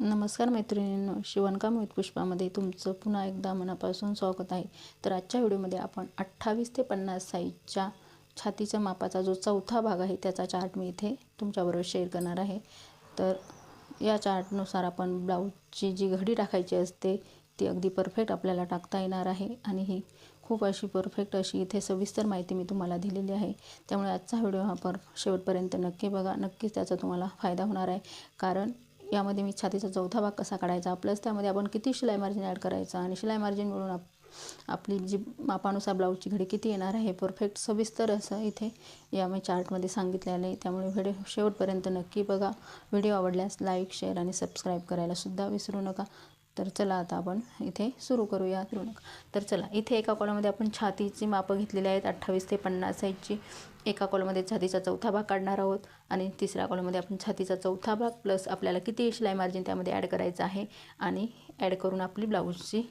नमस्कार मैत्रिणींनो शिवणकाम विथ पुष्पामध्ये तुमचं पुन्हा एकदा मनापासून स्वागत आहे. तर आजच्या व्हिडिओमध्ये आपण अठ्ठावीस ते पन्नास साईजच्या छातीच्या मापाचा जो चौथा भाग आहे त्याचा चार्ट मी इथे तुमच्याबरोबर शेअर करणार आहे. तर या चार्टनुसार आपण ब्लाऊजची जी घडी टाकायची असते ती अगदी परफेक्ट आपल्याला टाकता येणार आहे. आणि ही खूप अशी परफेक्ट अशी इथे सविस्तर माहिती मी तुम्हाला दिलेली आहे. त्यामुळे आजचा व्हिडिओ हा पर शेवटपर्यंत नक्की बघा. नक्कीच त्याचा तुम्हाला फायदा होणार आहे. कारण यामध्ये मी छातीचा चौथा भाग कसा काढायचा? प्लस त्यामध्ये आपण किती शिलाई मार्जिन ॲड करायचा? आणि शिलाई मार्जिन मिळून आप आपली जी मापानुसार ब्लाऊजची घडी किती येणार आहे? परफेक्ट सविस्तर असं इथे या मी चार्टमध्ये सांगितलेलं आहे. त्यामुळे व्हिडिओ शेवटपर्यंत नक्की बघा. व्हिडिओ आवडल्यास लाईक शेअर आणि सबस्क्राईब करायलासुद्धा विसरू नका. तर चला आता आपण इथे सुरू करूया सुरू तर चला इथे एका कॉलमध्ये आपण छातीची मापं घेतलेली आहेत अठ्ठावीस ते पन्नास साईजची. एका कॉलमध्ये छातीचा चौथा भाग काढणार आहोत आणि तिसऱ्या कॉलमध्ये आपण छातीचा चौथा भाग प्लस आपल्याला किती शिलाई मार्जिन त्यामध्ये ॲड करायचं आहे आणि ॲड करून आपली ब्लाऊजची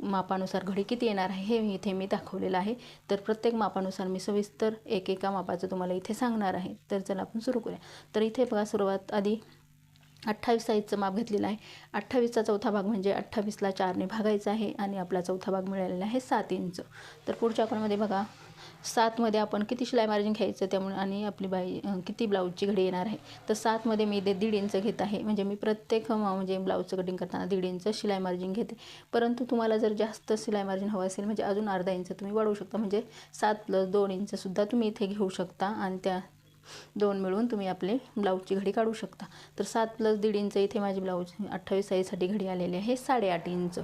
मापानुसार घडी किती येणार आहे हे इथे मी दाखवलेलं आहे. तर प्रत्येक मापानुसार मी सविस्तर एक एका मापाचं तुम्हाला इथे सांगणार आहे. तर चला आपण सुरू करूया. तर इथे बघा सुरुवात आधी अठ्ठावीस साईजचं माप घेतलेलं आहे. अठ्ठावीसचा चौथा भाग म्हणजे अठ्ठावीसला चारने भागायचा आहे आणि आपला चौथा भाग मिळालेला आहे सात इंच. तर पुढच्या आकड्यामध्ये बघा सातमध्ये आपण किती शिलाई मार्जिन घ्यायचं त्यामुळे आणि आपली बाई किती ब्लाऊजची घडी येणार आहे. तर सातमध्ये मी ते दीड इंच घेत आहे. म्हणजे मी प्रत्येक म्हणजे ब्लाऊजचं कटिंग करताना दीड इंच शिलाई मार्जिन घेते. परंतु तुम्हाला जर जास्त शिलाई मार्जिन हवं असेल म्हणजे अजून अर्धा इंच तुम्ही वाढवू शकता. म्हणजे सात प्लस दोन इंचसुद्धा तुम्ही इथे घेऊ शकता आणि त्या दोन मिळून तुम्ही आपले ब्लाऊजची घडी काढू शकता. तर सात प्लस दीड इंच इथे माझी ब्लाऊज अठ्ठावीस साईजसाठी घडी आलेली आहे साडेआठ इंच.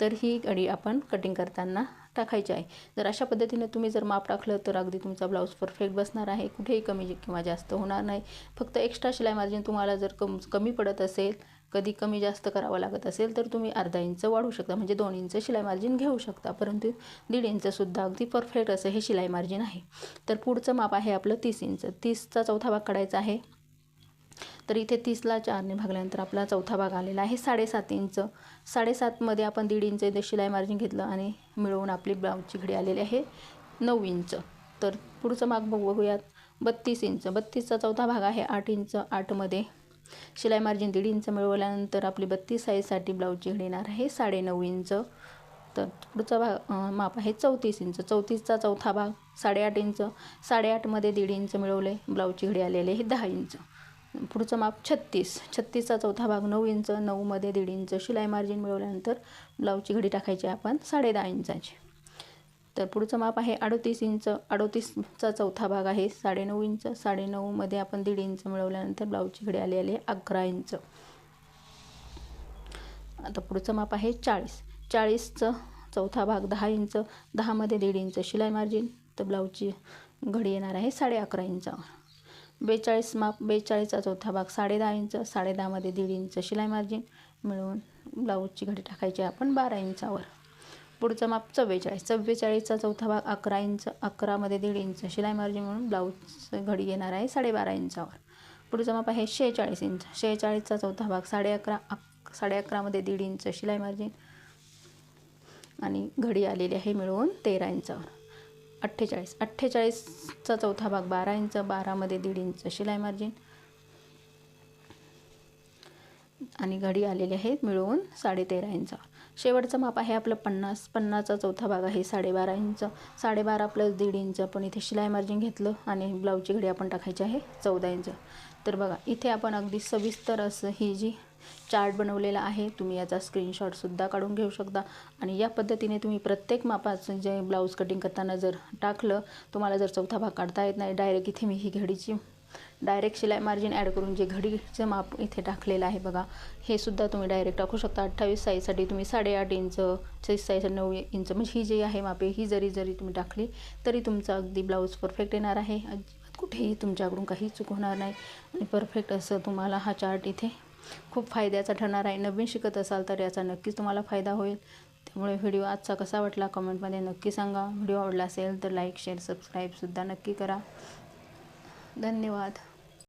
तर ही घडी आपण कटिंग करताना टाकायची आहे. जर अशा पद्धतीने तुम्ही जर माप टाकलं तर अगदी तुमचा ब्लाऊज परफेक्ट बसणार आहे. कुठेही कमी किंवा जास्त होणार नाही. फक्त एक्स्ट्रा शिलाई मार्जिन तुम्हाला जर कम कमी पडत असेल कधी कमी जास्त करावं लागत असेल तर तुम्ही अर्धा इंच वाढू शकता. म्हणजे दोन इंच शिलाई मार्जिन घेऊ शकता. परंतु दीड इंचसुद्धा अगदी परफेक्ट असं हे शिलाई मार्जिन आहे. तर पुढचं माप आहे आपलं तीस इंच. तीसचा चौथा भाग काढायचा आहे. तर इथे तीसला चारने भागल्यानंतर आपला चौथा भाग आलेला आहे साडेसात इंच. साडेसातमध्ये आपण दीड इंच इथे शिलाई मार्जिन घेतलं आणि मिळवून आपली ब्लाऊजची घडी आलेली आहे नऊ इंच. तर पुढचं माग बघूयात. बत्तीस इंच. बत्तीसचा चौथा भाग आहे आठ इंच. आठमध्ये शिलाई मार्जिन दीड इंच मिळवल्यानंतर आपली बत्तीस साईजसाठी ब्लाऊजची घडी येणार आहे साडेनऊ इंच. तर पुढचा भाग माप आहे चौतीस इंच. चौतीसचा चौथा भाग साडेआठ इंच. साडेआठमध्ये दीड इंच मिळवले ब्लाऊजची घडी आलेली आहे दहा इंच. पुढचं माप छत्तीस. छत्तीसचा चौथा भाग नऊ इंच. नऊमध्ये दीड इंच शिलाई मार्जिन मिळवल्यानंतर ब्लाऊजची घडी टाकायची आपण साडे दहा इंचाची. तर पुढचं माप आहे अडोतीस इंच. अडोतीसचा चौथा भाग आहे साडेनऊ इंच. साडेनऊमध्ये आपण दीड इंच मिळवल्यानंतर ब्लाऊजची घडी आली आली अकरा इंच. आता पुढचं माप आहे चाळीस. चाळीसचं चौथा भाग दहा इंच. दहामध्ये दीड इंच शिलाई मार्जिन तर ब्लाऊजची घडी येणार आहे साडे अकरा इंचावर बेचाळीस माप बेचाळीसचा चौथा भाग साडे दहा इंच. साडे दहामध्ये दीड इंच शिलाई मार्जिन मिळवून ब्लाऊजची घडी टाकायची आपण बारा इंचावर. पुढचं माप चव्वेचाळीस. चव्वेचाळीसचा चौथा भाग अकरा इंच अकरामध्ये दीड इंच. शिलाई मार्जिन म्हणून ब्लाऊज घडी येणार आहे साडेबारा इंचावर. पुढचं माप आहे शेहेचाळीस इंच. शेहेचाळीसचा चौथा भाग साडे अकरा अक साडे अकरामध्ये दीड इंच शिलाई मार्जिन आणि घडी आलेली आहे मिळवून तेरा इंचावर. अठ्ठेचाळीस. अठ्ठेचाळीसचा चौथा भाग बारा इंच बारामध्ये दीड इंच शिलाई मार्जिन आणि घडी आलेली आहे मिळवून साडेतेरा इंचावर. शेवटचं माप आहे आपलं पन्नास. पन्नासचा चौथा भाग आहे साडेबारा इंच. साडेबारा प्लस दीड इंच. आपण इथे शिलाई मार्जिन घेतलं आणि ब्लाऊजची घडी आपण टाकायची आहे चौदा इंच. तर बघा इथे आपण अगदी सविस्तर असं ही जी चार्ट बनवलेला आहे तुम्ही याचा स्क्रीनशॉटसुद्धा काढून घेऊ शकता. आणि या पद्धतीने तुम्ही प्रत्येक मापाचं जे ब्लाऊज कटिंग करताना जर टाकलं तुम्हाला जर चौथा भाग काढता येत नाही डायरेक्ट इथे मी ही घडीची डायरेक्ट शिलाई मार्जिन ॲड करून जे घडीचं माप इथे टाकलेलं आहे बघा हे सुद्धा तुम्ही डायरेक्ट टाकू शकता. अठ्ठावीस साईजसाठी तुम्ही साडेआठ इंच चाळीस साईज नऊ इंच म्हणजे ही जी आहे मापे ही जरी जरी तुम्ही टाकली तरी तुमचा अगदी ब्लाऊज परफेक्ट येणार आहे. कुठेही तुमच्याकडून काही चूक होणार नाही. आणि परफेक्ट असं तुम्हाला हा चार्ट इथे खूप फायद्याचा ठरणार आहे. नवीन शिकत असाल तर याचा नक्कीच तुम्हाला फायदा होईल. त्यामुळे व्हिडिओ आजचा कसा वाटला कमेंटमध्ये नक्की सांगा. व्हिडिओ आवडला असेल तर लाईक शेअर सबस्क्राईबसुद्धा नक्की करा. धन्यवाद.